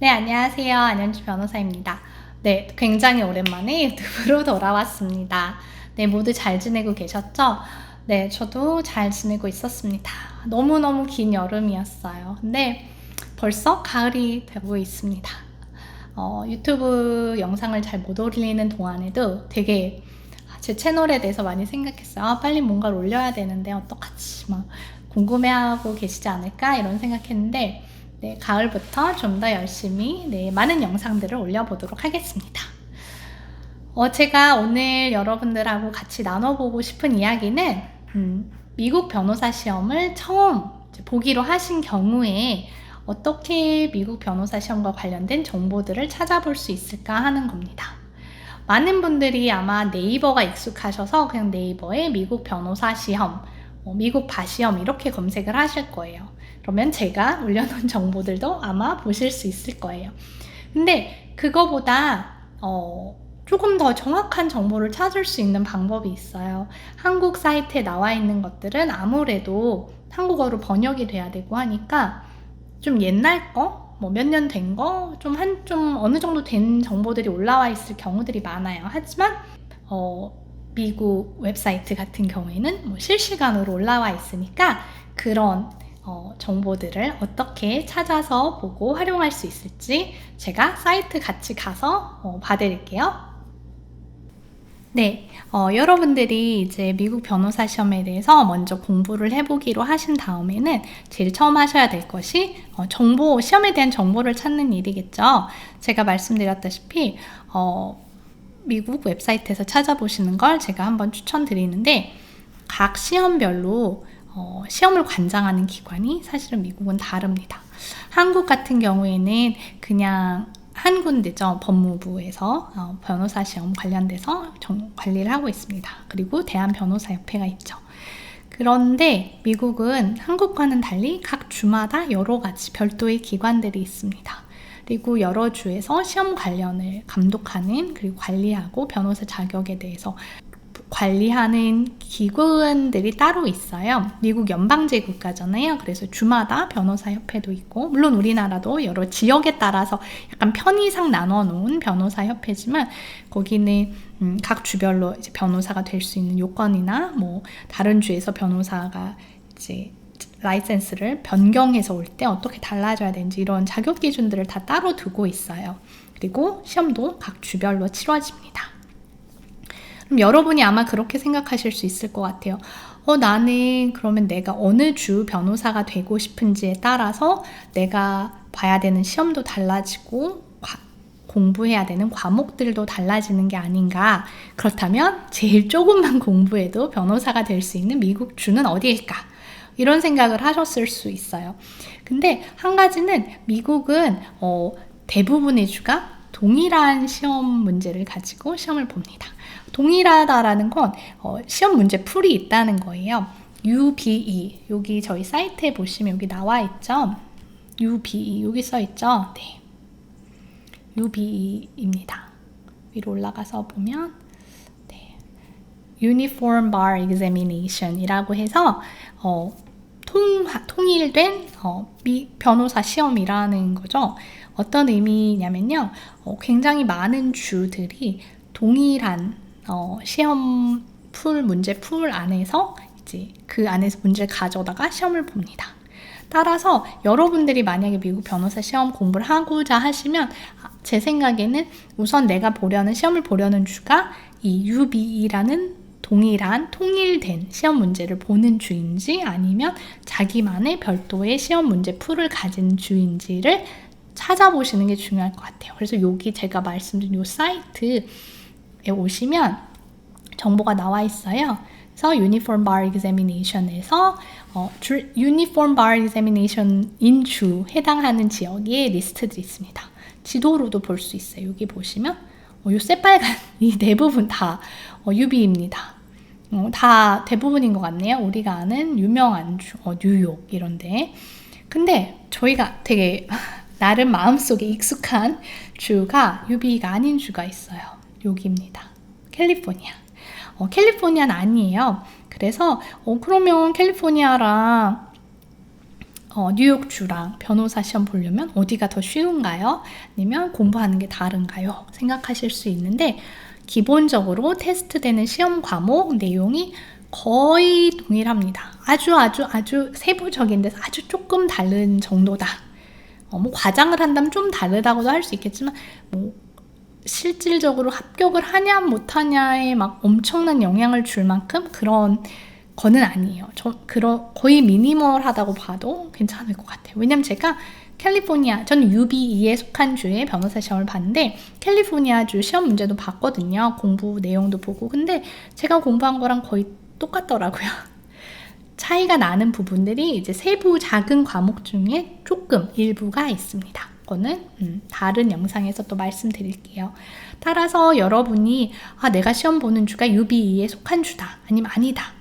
네, 안녕하세요. 안현주 변호사입니다. 네, 굉장히 오랜만에 유튜브로 돌아왔습니다. 네, 모두 잘 지내고 계셨죠? 네, 저도 잘 지내고 있었습니다. 너무너무 긴 여름이었어요. 근데 벌써 가을이 되고 있습니다. 어, 유튜브 영상을 잘 못 올리는 동안에도 되게 제 채널에 대해서 많이 생각했어요. 아, 빨리 뭔가를 올려야 되는데 어떡하지? 막 궁금해하고 계시지 않을까? 이런 생각했는데 네, 가을부터 좀 더 열심히 네, 많은 영상들을 올려보도록 하겠습니다. 어, 제가 오늘 여러분들하고 같이 나눠보고 싶은 이야기는 음, 미국 변호사 시험을 처음 보기로 하신 경우에 어떻게 미국 변호사 시험과 관련된 정보들을 찾아볼 수 있을까 하는 겁니다. 많은 분들이 아마 네이버가 익숙하셔서 그냥 네이버에 미국 변호사 시험, 뭐 미국 바시험 이렇게 검색을 하실 거예요. 그러면 제가 올려놓은 정보들도 아마 보실 수 있을 거예요. 근데 그거보다 어, 조금 더 정확한 정보를 찾을 수 있는 방법이 있어요. 한국 사이트에 나와 있는 것들은 아무래도 한국어로 번역이 돼야 되고 하니까 좀 옛날 거, 뭐 몇 년 된 거, 좀 한, 좀 어느 정도 된 정보들이 올라와 있을 경우들이 많아요. 하지만, 어, 미국 웹사이트 같은 경우에는 뭐 실시간으로 올라와 있으니까 그런 어, 정보들을 어떻게 찾아서 보고 활용할 수 있을지 제가 사이트 같이 가서 어, 봐드릴게요. 네, 어, 여러분들이 이제 미국 변호사 시험에 대해서 먼저 공부를 해보기로 하신 다음에는 제일 처음 하셔야 될 것이 어, 정보, 시험에 대한 정보를 찾는 일이겠죠. 제가 말씀드렸다시피 어, 미국 웹사이트에서 찾아보시는 걸 제가 한번 추천드리는데 각 시험별로 어, 시험을 관장하는 기관이 사실은 미국은 다릅니다. 한국 같은 경우에는 그냥 한 군데죠. 법무부에서 어, 변호사 시험 관련돼서 정, 관리를 하고 있습니다. 그리고 대한변호사협회가 있죠. 그런데 미국은 한국과는 달리 각 주마다 여러 가지 별도의 기관들이 있습니다. 그리고 여러 주에서 시험 관련을 감독하는 그리고 관리하고 변호사 자격에 대해서 관리하는 기관들이 따로 있어요. 미국 연방제 국가잖아요. 그래서 주마다 변호사 협회도 있고, 물론 우리나라도 여러 지역에 따라서 약간 편의상 나눠 놓은 변호사 협회지만, 거기는 음, 각 주별로 이제 변호사가 될 수 있는 요건이나 뭐 다른 주에서 변호사가 이제 라이센스를 변경해서 올 때 어떻게 달라져야 되는지 이런 자격 기준들을 다 따로 두고 있어요. 그리고 시험도 각 주별로 치러집니다. 그럼 여러분이 아마 그렇게 생각하실 수 있을 것 같아요. 어, 나는 그러면 내가 어느 주 변호사가 되고 싶은지에 따라서 내가 봐야 되는 시험도 달라지고 과, 공부해야 되는 과목들도 달라지는 게 아닌가. 그렇다면 제일 조금만 공부해도 변호사가 될 수 있는 미국 주는 어디일까? 이런 생각을 하셨을 수 있어요. 근데 한 가지는 미국은 어, 대부분의 주가 동일한 시험 문제를 가지고 시험을 봅니다. 동일하다라는 건 어, 시험 문제 풀이 있다는 거예요. UBE 여기 저희 사이트에 보시면 여기 나와 있죠. UBE 여기 써 있죠. 네. UBE입니다. 위로 올라가서 보면 네. Uniform Bar Examination이라고 해서 어, 통, 통일된 어, 미, 변호사 시험이라는 거죠. 어떤 의미냐면요. 어, 굉장히 많은 주들이 동일한 어, 시험 풀 문제 풀 안에서 이제 그 안에서 문제를 가져다가 시험을 봅니다. 따라서 여러분들이 만약에 미국 변호사 시험 공부를 하고자 하시면 제 생각에는 우선 내가 보려는 시험을 보려는 주가 이 UBE라는 동일한 통일된 시험 문제를 보는 주인지 아니면 자기만의 별도의 시험 문제 풀을 가진 주인지를 찾아보시는 게 중요할 것 같아요. 그래서 여기 제가 말씀드린 이 사이트 오시면 정보가 나와 있어요. 그래서 Uniform Bar Examination에서 어, 주, Uniform Bar Examination 인주 해당하는 지역에 리스트들이 있습니다. 지도로도 볼 수 있어요. 여기 보시면 어, 요 새빨간 이 대부분 다 어, UB입니다. 어, 다 대부분인 것 같네요. 우리가 아는 유명한 주, 어, 뉴욕 이런데. 근데 저희가 되게 나름 마음속에 익숙한 주가 UB가 아닌 주가 있어요. 여기입니다. 캘리포니아. 어, 캘리포니아는 아니에요. 그래서 어, 그러면 캘리포니아랑 어, 뉴욕주랑 변호사 시험 보려면 어디가 더 쉬운가요? 아니면 공부하는 게 다른가요? 생각하실 수 있는데 기본적으로 테스트되는 시험 과목 내용이 거의 동일합니다. 아주 아주 아주 세부적인데 아주 조금 다른 정도다. 어, 뭐 과장을 한다면 좀 다르다고도 할 수 있겠지만 뭐 실질적으로 합격을 하냐 못하냐에 막 엄청난 영향을 줄 만큼 그런 거는 아니에요. 저 그런 거의 미니멀하다고 봐도 괜찮을 것 같아요. 왜냐면 제가 캘리포니아, 저는 UBE에 속한 주의 변호사 시험을 봤는데 캘리포니아 주 시험 문제도 봤거든요. 공부 내용도 보고. 근데 제가 공부한 거랑 거의 똑같더라고요. 차이가 나는 부분들이 이제 세부 작은 과목 중에 조금 일부가 있습니다. 그거는 음, 다른 영상에서 또 말씀드릴게요. 따라서 여러분이 아 내가 시험 보는 주가 UBE에 속한 주다 아니면 아니다.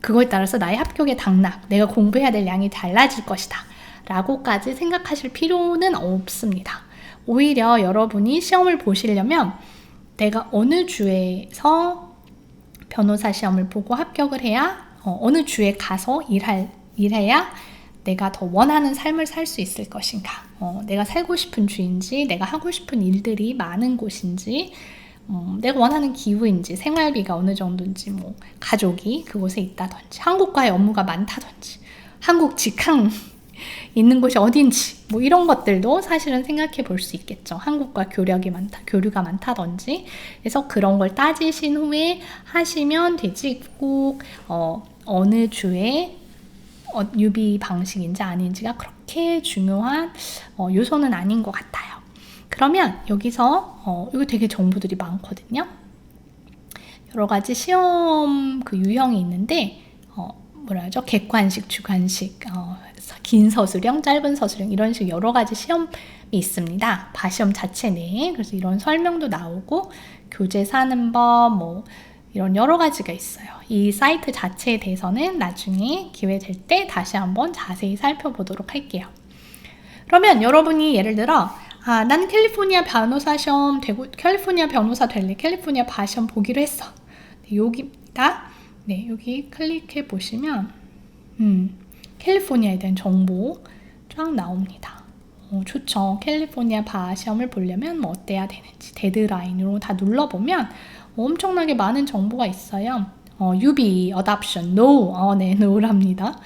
그거에 따라서 나의 합격의 당락, 내가 공부해야 될 양이 달라질 것이다. 라고까지 생각하실 필요는 없습니다. 오히려 여러분이 시험을 보시려면 내가 어느 주에서 변호사 시험을 보고 합격을 해야 어, 느 주에 가서 일할, 일해야 내가 더 원하는 삶을 살 수 있을 것인가. 어, 내가 살고 싶은 주인지, 내가 하고 싶은 일들이 많은 곳인지, 음, 내가 원하는 기후인지, 생활비가 어느 정도인지, 뭐, 가족이 그곳에 있다든지, 한국과의 업무가 많다든지, 한국 직항 있는 곳이 어딘지, 뭐 이런 것들도 사실은 생각해 볼 수 있겠죠. 한국과 교력이 많다, 교류가 많다든지. 그래서 그런 걸 따지신 후에 하시면 되지, 꼭, 어, 어느 주에 어, 유비 방식인지 아닌지가 그렇게 중요한 어, 요소는 아닌 것 같아요. 그러면 여기서 어, 이거 되게 정보들이 많거든요. 여러 가지 시험 그 유형이 있는데 어, 뭐라 하죠? 객관식, 주관식, 어, 긴 서술형, 짧은 서술형 이런 식 여러 가지 시험이 있습니다. 바시험 자체 내에 그래서 이런 설명도 나오고 교재 사는 법, 뭐 이런 여러 가지가 있어요. 이 사이트 자체에 대해서는 나중에 기회 될 때 다시 한번 자세히 살펴보도록 할게요. 그러면 여러분이 예를 들어 아, 난 캘리포니아 변호사 시험 되고 캘리포니아 변호사 될래. 캘리포니아 바 시험 보기로 했어. 네, 여기입니다. 네, 여기 클릭해 보시면 음, 캘리포니아에 대한 정보 쫙 나옵니다. 어, 좋죠. 캘리포니아 바 시험을 보려면 뭐 어때야 되는지 데드라인으로 다 눌러보면 엄청나게 많은 정보가 있어요. 어, UB, Adoption, No, 어, 네, No랍니다.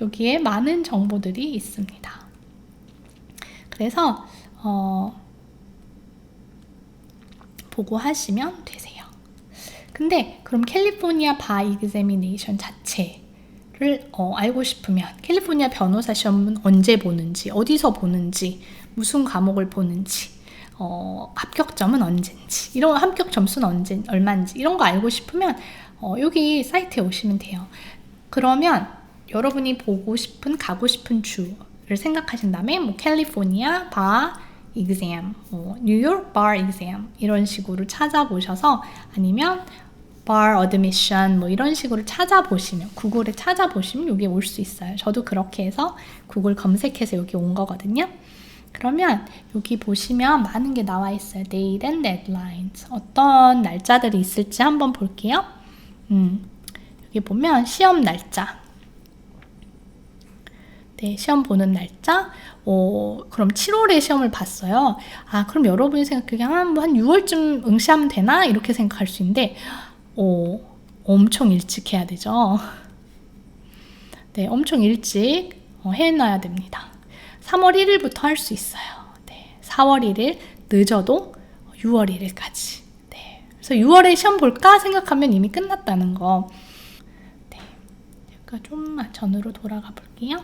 여기에 많은 정보들이 있습니다. 그래서 어, 보고 하시면 되세요. 근데 그럼 캘리포니아 바 이그제미네이션 자체 를 어, 알고 싶으면 캘리포니아 변호사 시험은 언제 보는지, 어디서 보는지, 무슨 과목을 보는지, 어, 합격점은 언제인지, 이런 합격 점수는 언제 얼마인지 이런 거 알고 싶으면 어, 여기 사이트에 오시면 돼요. 그러면 여러분이 보고 싶은 가고 싶은 주를 생각하신 다음에 뭐 캘리포니아 바 exam, 뭐 뉴욕 bar exam 이런 식으로 찾아보셔서 아니면 bar admission 뭐 이런 식으로 찾아보시면 구글에 찾아보시면 여기 올 수 있어요. 저도 그렇게 해서 구글 검색해서 여기 온 거거든요. 그러면 여기 보시면 많은 게 나와 있어요. date and deadlines. 어떤 날짜들이 있을지 한번 볼게요. 음, 여기 보면 시험 날짜. 네, 시험 보는 날짜. 어, 그럼 7월에 시험을 봤어요. 아, 그럼 여러분이 생각하기에 한, 뭐한 6월쯤 응시하면 되나? 이렇게 생각할 수 있는데, 어, 엄청 일찍 해야 되죠. 네, 엄청 일찍 어, 해놔야 됩니다. 3월 1일부터 할 수 있어요. 네, 4월 1일 늦어도 6월 1일까지. 네, 그래서 6월에 시험 볼까 생각하면 이미 끝났다는 거. 네, 제가 좀 전으로 돌아가 볼게요.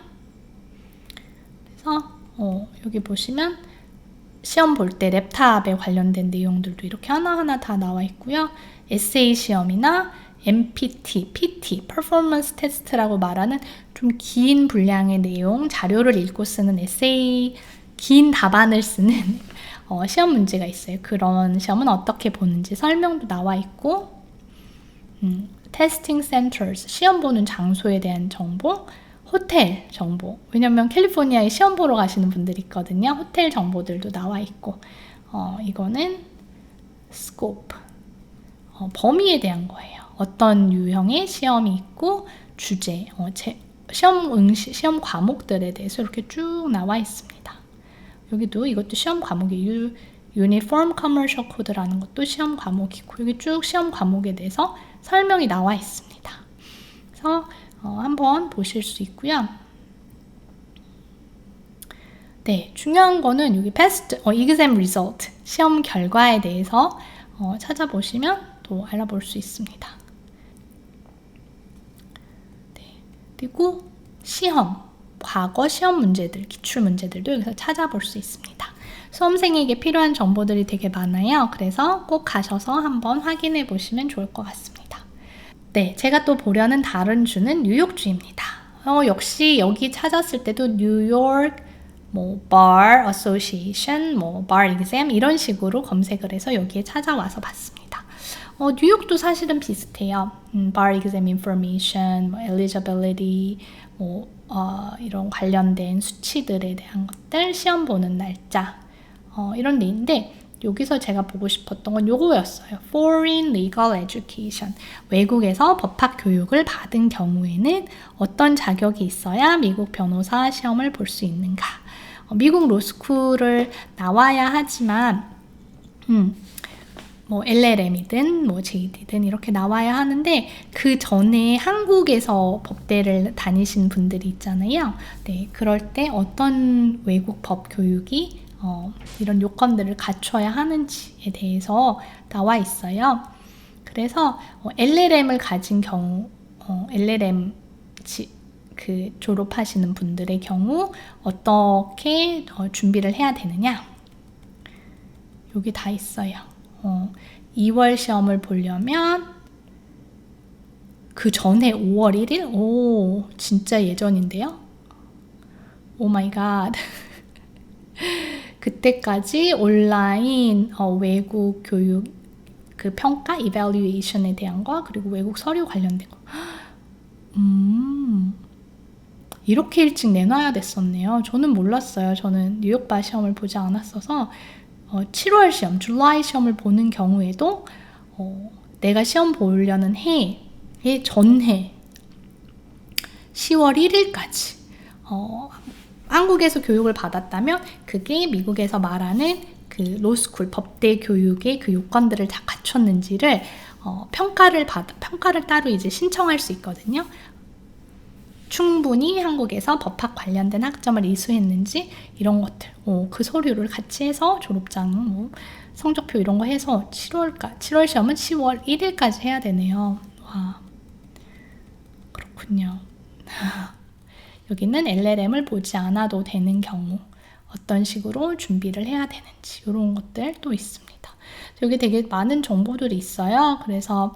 그래서 어, 여기 보시면 시험 볼 때 랩탑에 관련된 내용들도 이렇게 하나하나 다 나와 있고요. 에세이 시험이나 MPT, PT, Performance Test라고 말하는 좀 긴 분량의 내용, 자료를 읽고 쓰는 에세이, 긴 답안을 쓰는 어, 시험 문제가 있어요. 그런 시험은 어떻게 보는지 설명도 나와 있고, 음, 테스팅 센터스, 시험 보는 장소에 대한 정보, 호텔 정보. 왜냐면 캘리포니아에 시험 보러 가시는 분들이 있거든요. 호텔 정보들도 나와 있고, 어, 이거는 스코프, 어, 범위에 대한 거예요. 어떤 유형의 시험이 있고, 주제, 어, 제, 시험 응시 시험 과목들에 대해서 이렇게 쭉 나와 있습니다. 여기도 이것도 시험 과목이 유 유니폼 커머셜 코드라는 것도 시험 과목이고 여기 쭉 시험 과목에 대해서 설명이 나와 있습니다. 그래서 어, 한번 보실 수 있고요. 네, 중요한 거는 여기 past 어, exam result 시험 결과에 대해서 어, 찾아보시면 또 알아볼 수 있습니다. 네, 그리고 시험, 과거 시험 문제들, 기출 문제들도 여기서 찾아볼 수 있습니다. 수험생에게 필요한 정보들이 되게 많아요. 그래서 꼭 가셔서 한번 확인해 보시면 좋을 것 같습니다. 네, 제가 또 보려는 다른 주는 뉴욕주입니다. 어, 역시 여기 찾았을 때도 뉴욕 뭐 bar association, 뭐 bar exam 이런 식으로 검색을 해서 여기에 찾아와서 봤습니다. 어, 뉴욕도 사실은 비슷해요. 음, bar exam information, 뭐 eligibility, 뭐 어, 이런 관련된 수치들에 대한 것들, 시험 보는 날짜 어, 이런 데인데 여기서 제가 보고 싶었던 건 요거였어요. Foreign Legal Education. 외국에서 법학 교육을 받은 경우에는 어떤 자격이 있어야 미국 변호사 시험을 볼 수 있는가. 어, 미국 로스쿨을 나와야 하지만, 음, 뭐 LLM이든 뭐 JD든 이렇게 나와야 하는데 그 전에 한국에서 법대를 다니신 분들이 있잖아요. 네, 그럴 때 어떤 외국 법 교육이 어, 이런 요건들을 갖춰야 하는지에 대해서 나와 있어요. 그래서 어, LLM을 가진 경우, 어, LLM 지, 그 졸업하시는 분들의 경우 어떻게 어, 준비를 해야 되느냐? 여기 다 있어요. 2월 어, 시험을 보려면 그 전에 5월 1일? 오, 진짜 예전인데요? 오 마이 갓. 그때까지 온라인 어, 외국 교육 그 평가 evaluation에 대한 거 그리고 외국 서류 관련된 거. 음. 이렇게 일찍 내놔야 됐었네요. 저는 몰랐어요. 저는 뉴욕바 시험을 보지 않았어서 어, 7월 시험, 줄라이 시험을 보는 경우에도 어, 내가 시험 보려는 해의 전해 10월 1일까지 어, 한국에서 교육을 받았다면 그게 미국에서 말하는 그 로스쿨 법대 교육의 그 요건들을 다 갖췄는지를 어, 평가를 받 평가를 따로 이제 신청할 수 있거든요. 충분히 한국에서 법학 관련된 학점을 이수했는지 이런 것들, 오, 그 서류를 같이 해서 졸업장, 뭐 성적표 이런 거 해서 7월까 7월 시험은 10월 1일까지 해야 되네요. 와, 그렇군요. 여기는 LLM을 보지 않아도 되는 경우 어떤 식으로 준비를 해야 되는지 이런 것들 또 있습니다. 여기 되게 많은 정보들이 있어요. 그래서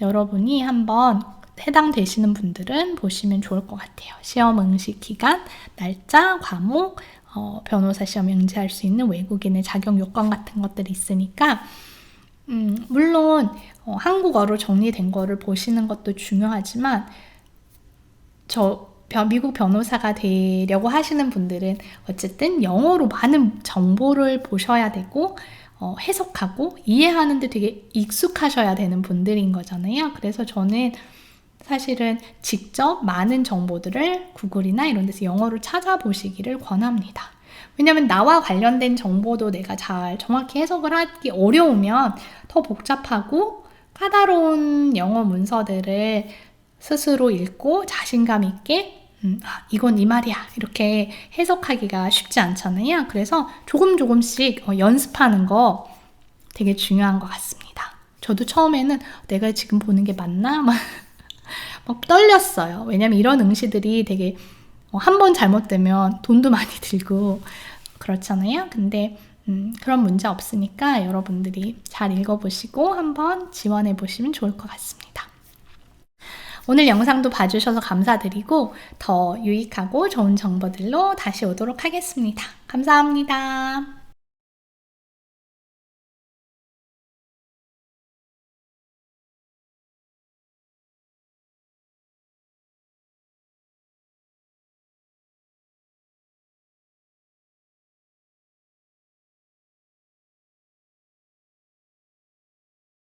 여러분이 한번 해당되시는 분들은 보시면 좋을 것 같아요. 시험 응시 기간, 날짜, 과목, 어, 변호사 시험 응시할 수 있는 외국인의 자격 요건 같은 것들이 있으니까 음, 물론 어, 한국어로 정리된 거를 보시는 것도 중요하지만 저 미국 변호사가 되려고 하시는 분들은 어쨌든 영어로 많은 정보를 보셔야 되고 어, 해석하고 이해하는데 되게 익숙하셔야 되는 분들인 거잖아요. 그래서 저는 사실은 직접 많은 정보들을 구글이나 이런 데서 영어로 찾아보시기를 권합니다. 왜냐면 나와 관련된 정보도 내가 잘 정확히 해석을 하기 어려우면 더 복잡하고 까다로운 영어 문서들을 스스로 읽고 자신감 있게 음, 아, 이건 이 말이야. 이렇게 해석하기가 쉽지 않잖아요. 그래서 조금 조금씩 어, 연습하는 거 되게 중요한 것 같습니다. 저도 처음에는 내가 지금 보는 게 맞나? 막, 막 떨렸어요. 왜냐면 이런 응시들이 되게 어, 한번 잘못되면 돈도 많이 들고 그렇잖아요. 근데 음, 그런 문제 없으니까 여러분들이 잘 읽어보시고 한번 지원해 보시면 좋을 것 같습니다. 오늘 영상도 봐주셔서 감사드리고 더 유익하고 좋은 정보들로 다시 오도록 하겠습니다. 감사합니다.